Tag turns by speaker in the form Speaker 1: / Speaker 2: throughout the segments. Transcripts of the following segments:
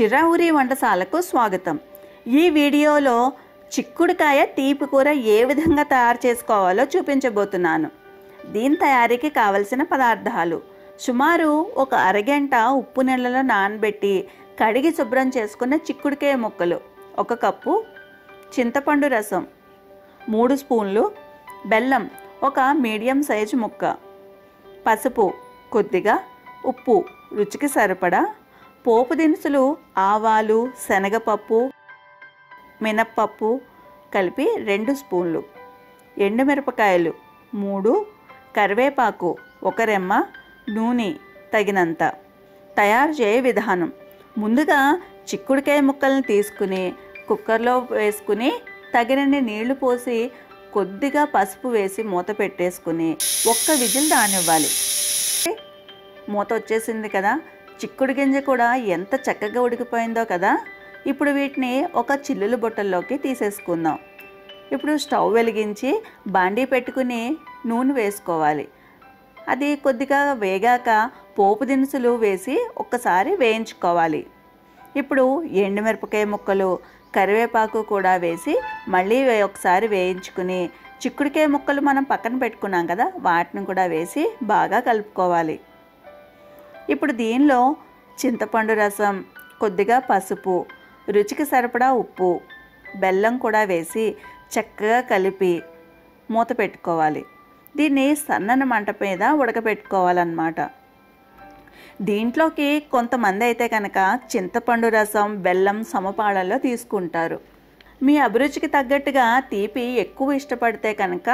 Speaker 1: చిరావురి వంటశాలకు స్వాగతం. ఈ వీడియోలో చిక్కుడుకాయ తీపి కూర ఏ విధంగా తయారు చేసుకోవాలో చూపించబోతున్నాను. దీని తయారీకి కావలసిన పదార్థాలు. సుమారు ఒక అరగంట ఉప్పు నీళ్ళలో నానబెట్టి కడిగి శుభ్రం చేసుకున్న చిక్కుడుకాయ ముక్కలు. ఒక కప్పు చింతపండు రసం. మూడు స్పూన్లు బెల్లం. ఒక మీడియం సైజు ముక్క. పసుపు కొద్దిగా. ఉప్పు రుచికి సరిపడా పోపు దినుసులు ఆవాలు శనగపప్పు మినప్పప్పు కలిపి రెండు స్పూన్లు. ఎండుమిరపకాయలు మూడు కరివేపాకు ఒక రెమ్మ నూనె తగినంత. తయారు చేయ విధానం. ముందుగా చిక్కుడుకాయ ముక్కలను తీసుకుని కుక్కర్లో వేసుకుని తగినన్ని నీళ్ళు పోసి కొద్దిగా పసుపు వేసి మూత పెట్టేసుకుని ఒక్క విజిల్ దానివ్వాలి మూత వచ్చేసింది కదా చిక్కుడు గింజ కూడా ఎంత చక్కగా ఉడికిపోయిందో కదా. ఇప్పుడు వీటిని ఒక చిల్లుల బుట్టల్లోకి తీసేసుకుందాం. ఇప్పుడు స్టవ్ వెలిగించి బాండీ పెట్టుకుని నూనె వేసుకోవాలి. అది కొద్దిగా వేగాక పోపు దినుసులు వేసి ఒక్కసారి వేయించుకోవాలి. ఇప్పుడు ఎండుమిరపకాయ ముక్కలు కరివేపాకు కూడా వేసి మళ్ళీ ఒకసారి వేయించుకుని చిక్కుడుకాయ ముక్కలు మనం పక్కన పెట్టుకున్నాం కదా వాటిని కూడా వేసి బాగా కలుపుకోవాలి. ఇప్పుడు దీనిలో చింతపండు రసం కొద్దిగా పసుపు రుచికి సరిపడా ఉప్పు బెల్లం కూడా వేసి చక్కగా కలిపి మూత పెట్టుకోవాలి. దీన్ని సన్నని మంట మీద ఉడకపెట్టుకోవాలన్నమాట. దీంట్లోకి కొంతమంది అయితే కనుక చింతపండు రసం బెల్లం సమపాళల్లో తీసుకుంటారు. మీ అభిరుచికి తగ్గట్టుగా తీపి ఎక్కువ ఇష్టపడితే కనుక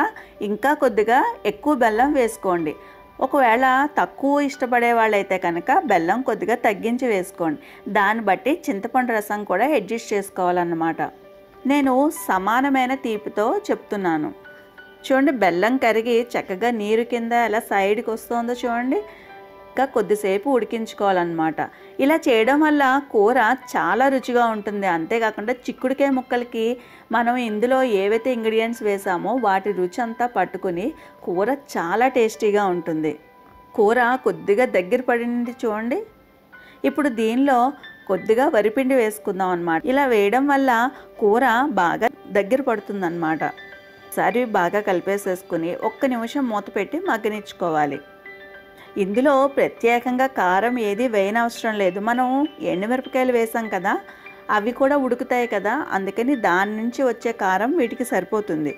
Speaker 1: ఇంకా కొద్దిగా ఎక్కువ బెల్లం వేసుకోండి. ఒకవేళ తక్కువ ఇష్టపడే వాళ్ళైతే కనుక బెల్లం కొద్దిగా తగ్గించి వేసుకోండి. దాన్ని బట్టి చింతపండు రసం కూడా అడ్జస్ట్ చేసుకోవాలన్నమాట. నేను సమానమైన తీపితో చెప్తున్నాను. చూడండి బెల్లం కరిగి చక్కగా నీరు కింద ఎలా సైడ్కి వస్తుందో చూడండి. ఇంకా కొద్దిసేపు ఉడికించుకోవాలన్నమాట. ఇలా చేయడం వల్ల కూర చాలా రుచిగా ఉంటుంది. అంతేకాకుండా చిక్కుడుకాయ ముక్కలకి మనం ఇందులో ఏవైతే ఇంగ్రీడియంట్స్ వేసామో వాటి రుచి అంతా పట్టుకుని కూర చాలా టేస్టీగా ఉంటుంది. కూర కొద్దిగా దగ్గర పడింది చూడండి. ఇప్పుడు దీనిలో కొద్దిగా వరిపిండి వేసుకుందాం అనమాట ఇలా వేయడం వల్ల కూర బాగా దగ్గర పడుతుందన్నమాట. సరి బాగా కలిపేసేసుకుని ఒక్క నిమిషం మూత పెట్టి మగ్గనిచ్చుకోవాలి. ఇందులో ప్రత్యేకంగా కారం ఏది వేయనవసరం లేదు. మనం ఎండుమిరపకాయలు వేసాం కదా అవి కూడా ఉడుకుతాయి కదా అందుకని దాని నుంచి వచ్చే కారం వీటికి సరిపోతుంది.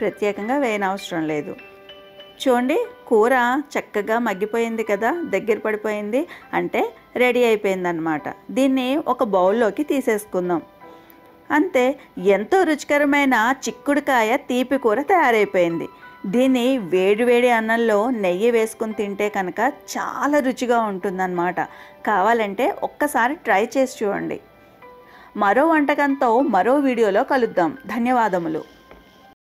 Speaker 1: ప్రత్యేకంగా వేయనవసరం లేదు. చూడండి కూర చక్కగా మగ్గిపోయింది కదా దగ్గర పడిపోయింది అంటే రెడీ అయిపోయింది అనమాట దీన్ని ఒక బౌల్లోకి తీసేసుకుందాం. అంతే ఎంతో రుచికరమైన చిక్కుడుకాయ తీపి కూర తయారైపోయింది. దీన్ని వేడివేడి అన్నంలో నెయ్యి వేసుకుని తింటే కనుక చాలా రుచిగా ఉంటుందన్నమాట. కావాలంటే ఒక్కసారి ట్రై చేసి చూడండి. మరో వంటకంతో మరో వీడియోలో కలుద్దాం. ధన్యవాదములు.